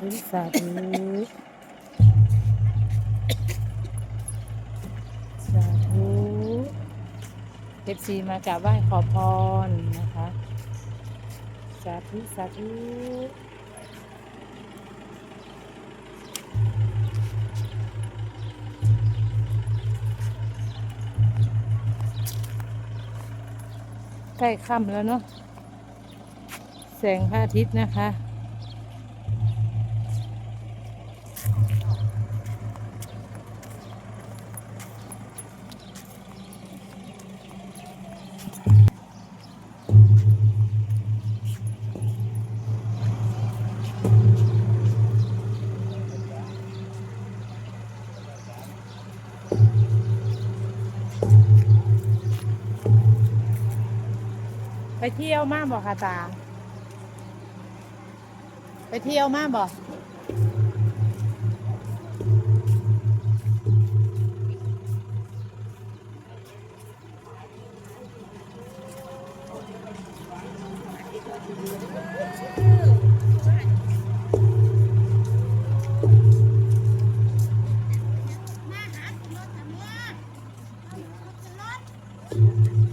ธุสาธุสาธุเอฟซีมากราบไหว้ขอพรนะคะ สาธุสาธุใกล้ค่ำแล้วเนาะแสงพระอาทิตย์นะคะ ไปเที่ยวมากบ่คะตา ไปเที่ยวมากบ่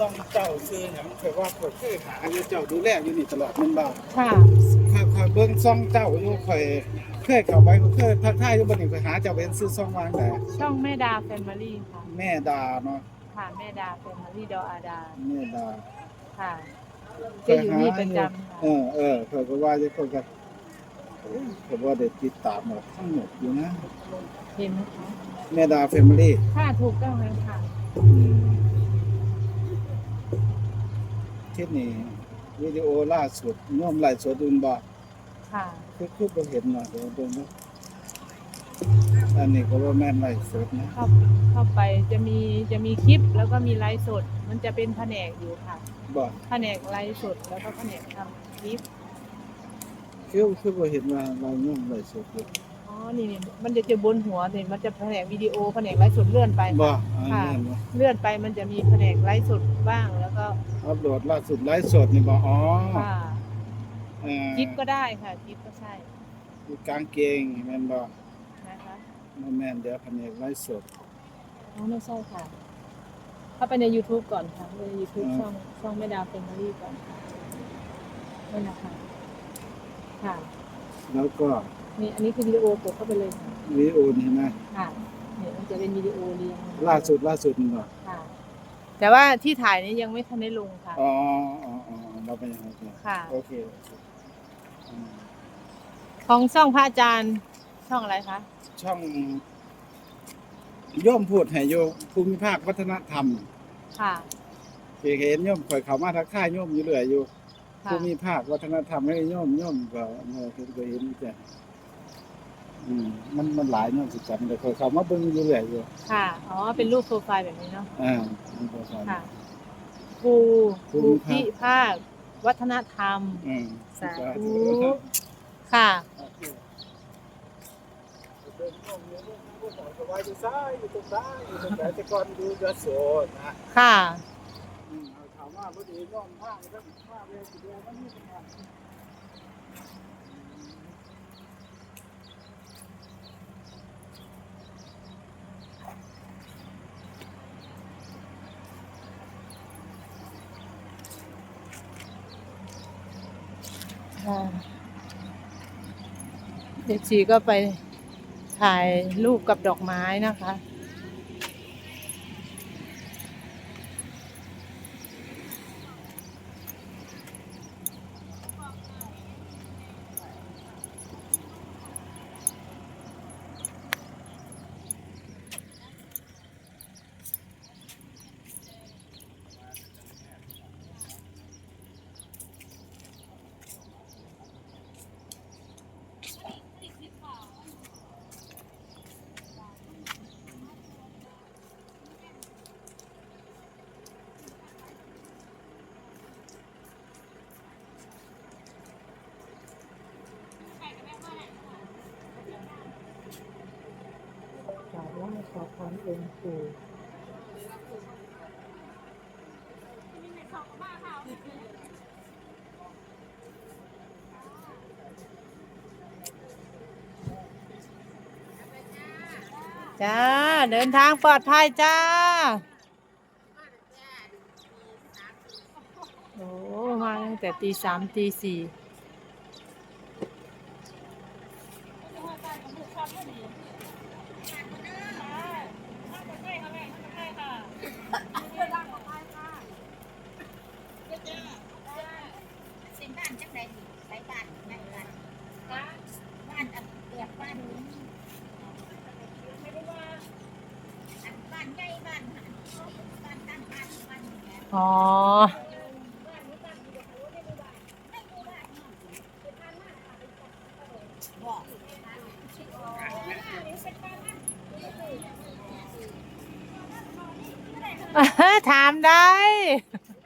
ซ่องเจ้าซื้อหยังเคยว่าข่อยเคยหาอยู่เจ้าดูแลอยู่นี่ตลอดแมันบ่ค่ะค่อยค่อยเบิ่งซ่องเจ้าอยู่ข่อยเคยเข้าไปเคยทักทายอยู่บ่นี่ข่อยหาเจ้าเป็นซื้อซ่องวางแต่ช่องแม่ดาแฟมิลี่ค่ะแม่ดาเนาะค่ะแม่ดาแฟมิลี่ดออาดาแม่ดาค่ะจะอยู่นี่ประจำเอค่ะอเออข่อยก็ว่าจะข่อยก็ข่อยว่าได้ติดตามหมดทั้งหมดอยู่นะเห็นไหมคะแม่ดาแฟมิลี่ค่ะถูกต้องแล้วค่ะ ที่นี่วิดีโอล่าสุดโยมไลฟ์สดอุ่นบ่ค่ะ คือคือบ่เห็นเนาะเดี๋ยวเบิ่งเนาะอันนี้ก็ว่าแม่นไลฟ์สดนะเข้าเข้าไปจะมีจะมีคลิปแล้วก็มีไลฟ์สด มันจะเป็นแผนกอยู่ค่ะ บ่แผนกไลฟ์สดแล้วก็แผนกทำคลิป คือคือบ่เห็นว่าเราโยมไลฟ์สดอยู่อ๋อ นี่นี่มันจะเจอบนหัวเนี่ยมันจะแผนกวิดีโอแผนกไลฟ์สดเลื่อนไปบ่ค่ะอันนี้บ่เลื่อนไปมันจะมีแผนกไลฟ์สดบ้างแล้วก็อัปโหลดล่าสุดไลฟ์สดนี่บ่อ๋อค่ะเอ่อคลิปก็ได้ค่ะคลิปก็ใช่กางเกงแม่นบ่นะคะบ่แม่นเดี๋ยวแผนกไลฟ์สดอ๋อไม่ใช่ค่ะ เข้าไปใน YouTube ก่อนค่ะใน YouTube อ่าช่องช่องแม่ดาวเฟมิลี่ก่อนค่ะนั่นนะคะค่ะ แล้วก็ นี่อันนี้คือวิดีโอกดเข้าไปเลยค่ะวิดีโอนี่นะค่ะเนี่ยมันจะเป็นวิดีโอเรียงล่าสุดล่าสุดนี่บ่ค่ะ แต่ว่าที่ถ่ายนี้ยังไม่ทันได้ลงค่ะ อ๋ออ๋ออ๋อเราไปยังไงกันค่ะ โอเคโอเคอืมของช่องพระอาจารย์ช่องอะไรคะช่องโย่อมพูดให้โยมภูมิภาควัฒนธรรมค่ะที่เห็นโยมข่อยเข้ามาทักทายโยมอยู่เรื่อยอยู่ ค่ะภูมิภาควัฒนธรรมให้โยมโยมก็เออคือก็เห็นจ้ะ อืมมันมันหลายโยมสิจำได้ข่อยเข้ามาเบิ่งอยู่เรื่อยอยู่ค่ะ อ๋อ เป็นรูปโปรไฟล์แบบนี้เนาะ อ่ามันก็ใช่ค่ะภูภูภูมิพิภาค วัฒนธรรม อืมสาธุ ค่ะสบายอยู่ซ้ายอยู่ตรงซ้ายอยู่ตรงไหนแต่ก่อนดูยโสนะค่ะ อืมเอาถามว่าพอดีย่อมภาคแล้วภาคเลยสิเดียวมันมีปัญหา เด็กชีก็ไปถ่ายรูปกับดอกไม้นะคะ คานองค์ปู่จ้า เดินทางปลอดภัยจ้า โอ้มาตั้งแต่ตีสามตีสี่ เป็นบ้านจังไดนี่ไปบ้านแม่บ้านบ้านอันเปียกบ้านนี้ไม่ได้ว่าอันบ้านใหญ่บ้านหันบ้านตั้งบ้านบ้านนี้แหละ อ๋อ บ้านนี้บ้านเดียวกันไม่ได้บ้านไม่ได้บ้านเนาะเป็นบ้านมากค่ะเป็นบ้านบอกเป็นบ้านเป็นบ้านมากถามได้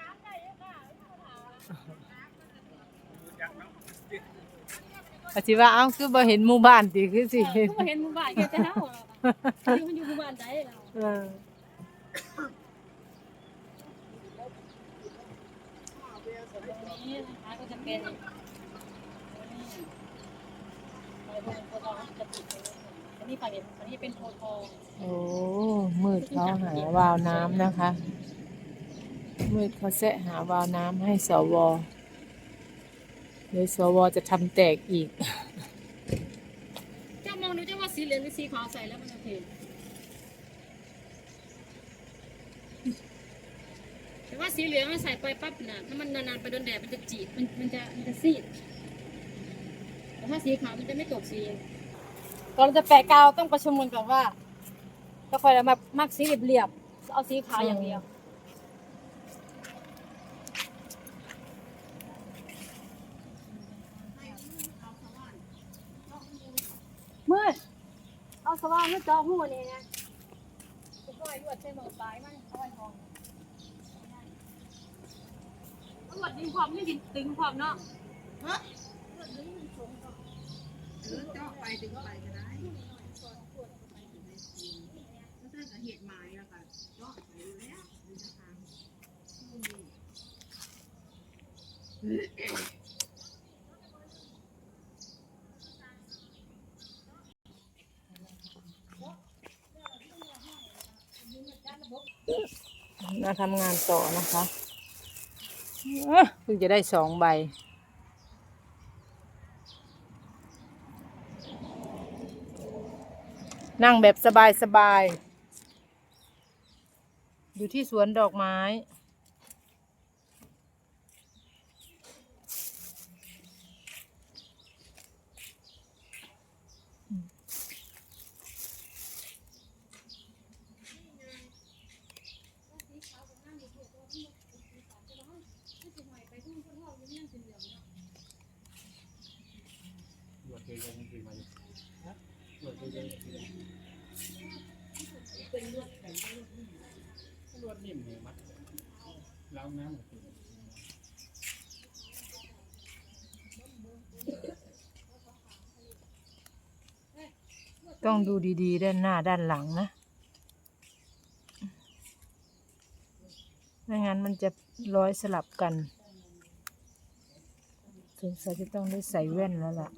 ถามได้เลยค่ะอาจิว่าเอ้าคือบ่เห็นหมู่บ้านติคือสิเห็น ก็เห็นหมู่บ้านแค่แต่เฮาอะอยู่มันอยู่หมู่บ้านใดเราเออ นะคะก็จะเป็นอันนี้ฝั่งนี้อันนี้เป็นโพธิ์ทองโอ้มืดเขาหาวาวน้ำนะคะ มืดเขาแสะหาวาวน้ำให้สวเดี๋ยวสวจะทำแตกอีก เจ้ามองดูเจ้าว่าสีเหลืองหรือสีขาวใส่แล้วมันโอเค แต่ว่าสีเหลืองใส่ไปปั๊บน่ะถ้ามันนานๆไปโดนแดดมันจะจีบมันมันจะมันจะซีดแต่ถ้าสีขาวมันจะไม่ตกสีก่อนเราจะแปะกาวต้องประชุมกันก่อนว่าก็ค่อยแล้วมามักสีเรียบๆเอาสีขาวอย่างเดียวมืดเอาสว่างมืดจอหัวนี่ไงจะปล่อยลวดใส่หมอปลายมันเอาไว้ทองล วดดึงความไม่ดินตึงความเนาะมาทำงานต่อนะคะ เพิ่งจะได้สองใบ นั่งแบบสบายๆอยู่ที่สวนดอกไม้ รวดนิ่มเลยมัดล้างน้ำต้องดูดีๆ ด้านหน้าด้านหลังนะ ไม่งั้นมันจะร้อยสลับกัน งสัยจะต้องได้ใส่แว่นแล้วล่ะ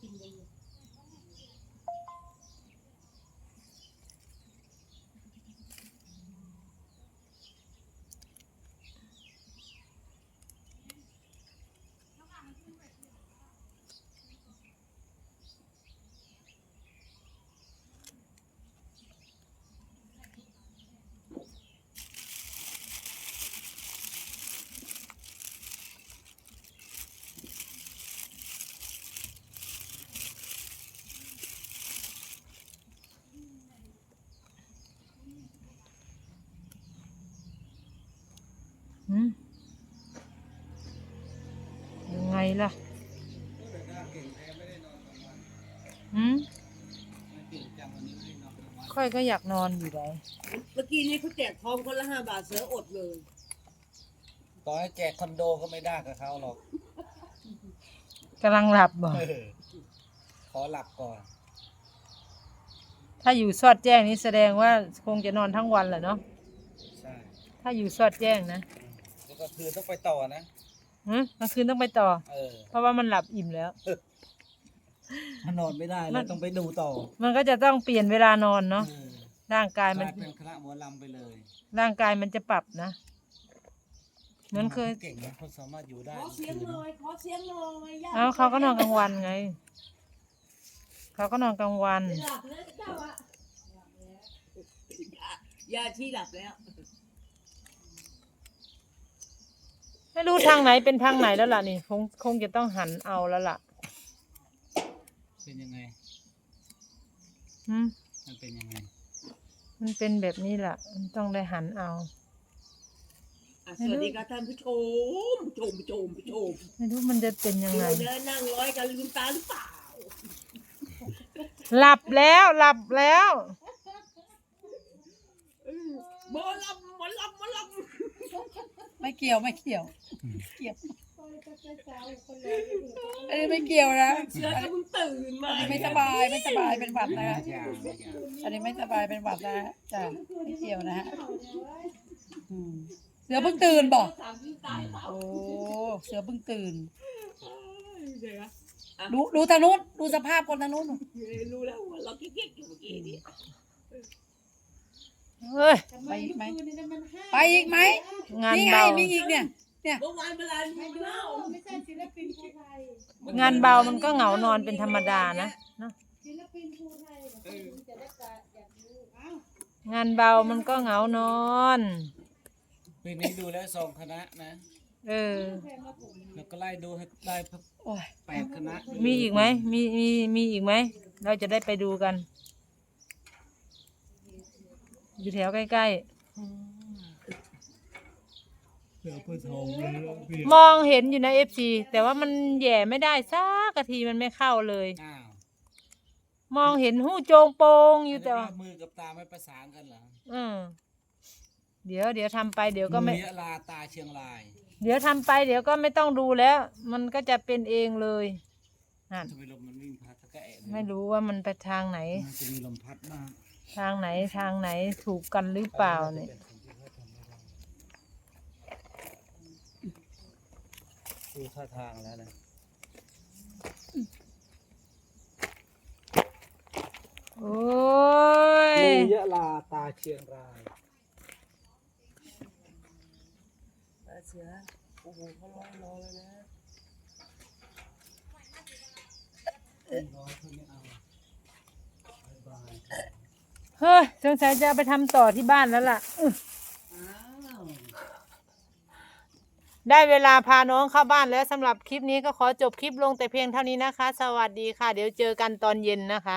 หืม ไรล่ะอืมค่อยก็อยากนอนอยู่ไหนเมื่อกี้นี้เขาแจกทองคนละห้าบาทเสืออดเลยต่อให้แจกคอนโดก็ไม่ได้กับเขาหรอกกำลังหลับบ่อขอหลับก่อน ถ้าอยู่สอดแจ้งนี้แสดงว่าคงจะนอนทั้งวันแหละเนาะ ใช่ ถ้าอยู่สอดแจ้งนะก็คือต้องไปต่อนะ หึกลางคืนต้องไปต่อ เออ เพราะว่ามันหลับอิ่มแล้วถ้านอนไม่ได้มัแล้วนต้องไปดูต่อมันก็จะต้องเปลี่ยนเวลานอนเนาะเออร่างกายกมันลายเป็นคณะหมอลำไปเลยร่างกายมันจะปรับนะเหมือนเคยเก่งนะเขาสามารถอยู่ได้ขอเสียงหน่อยขอเสียงหน่อยย่เอาเขาก็นอนกลางวันไง เขาก็นอนกลางวัน หลับแล้วเจ้าอะยาที่หลับแล้ว ไม่รู้ทางไหนเป็นทางไหนแล้วล่ะนี่คงคงจะต้องหันเอาแล้วล่ะเป็นยังไงหืมมันเป็นยังไงมันเป็นแบบนี้ล่ะ มันต้องได้หันเอา อะสวัสดีครับท่านผู้ชมชมชมชมไม่รู้มันจะเป็นยังดูไงเดินนั่งร้อยกันลืมตาหรือเปล่า หลับแล้วหลับแล้ว หมอลำหมอลำหมอล ไม่เกี่ยวไม่เกี่ยวเกี่ยวอันนี้ไม่เกี่ยวนะำเสือก็เพิ่งตื่นมาอันนี้ไม่สบายไม่สบายเป็นหวัดนะไม่ยาวไม่ยาวอันนี้ไม่สบายเป็นหวัดนะจ้ะไม่เกี่ยวนะฮะอืมเสือเพิ่งตื่นบอกสามลืมตาหรือเปล่าโอ้เสือเพิ่งตื่นเสือดูดูทางนู้นดูสภาพคนทางนู้นรู้แล้วว่าเราเก๊กๆอยู่เมื่อกี้นี้ เฮ้ย ไปอีกไหมไปอีกไหมงานนี่ไงเบา มีอีกเนี่ย เมื่อวานเวลาดูเล่างานเบามันก็เหงานอนเป็นธรรมดานะเนอะงานเบามันก็เหงานอน ปีนี้ดูแล้วสองคณะนะ เออแล้วก็ไล่ดูให้ได้โอ้ยแปดคณะมีอีกไหมมีมีมีอีกไหม เราจะได้ไปดูกัน อยู่แถวใกล้เสือเพื่อทองเลยพี่ๆ มองเห็นอยู่ในเอฟซีแต่ว่ามันแหย่ไม่ได้สักกะทีมันไม่เข้าเลย อ้าวมองเห็นหูโจงโปงอยู่แต่ว่ามือกับตาไม่ประสานกันเหรออืมเดี๋ยวเดี๋ยวทำไปเดี๋ยวก็ไม่มือยะลาตาเชียงรายเดี๋ยวทำไปเดี๋ยวก็ไม่ต้องดูแล้ว มันก็จะเป็นเองเลยนั่นทำไมลมมันวิ่งพัดตะแกะเลยไม่รู้ว่ามันไปทางไหนมันจะมีลมพัดบ้าง ทางไหนทางไหนถูกกันหรือเปล่าเนี่ยดูท่าทางแล้วนะโอ้ยมือยะลาตาเชียงรายเสือโอ้โหเขาร้อยรอแล้วนะเเฮ้ยสงสัยจะเอาไปทำต่อที่บ้านแล้วล่ะอื้อได้เวลาพาน้องเข้าบ้านแล้วสำหรับคลิปนี้ก็ขอจบคลิปลงแต่เพียงเท่านี้นะคะ สวัสดีค่ะ เดี๋ยวเจอกันตอนเย็นนะคะ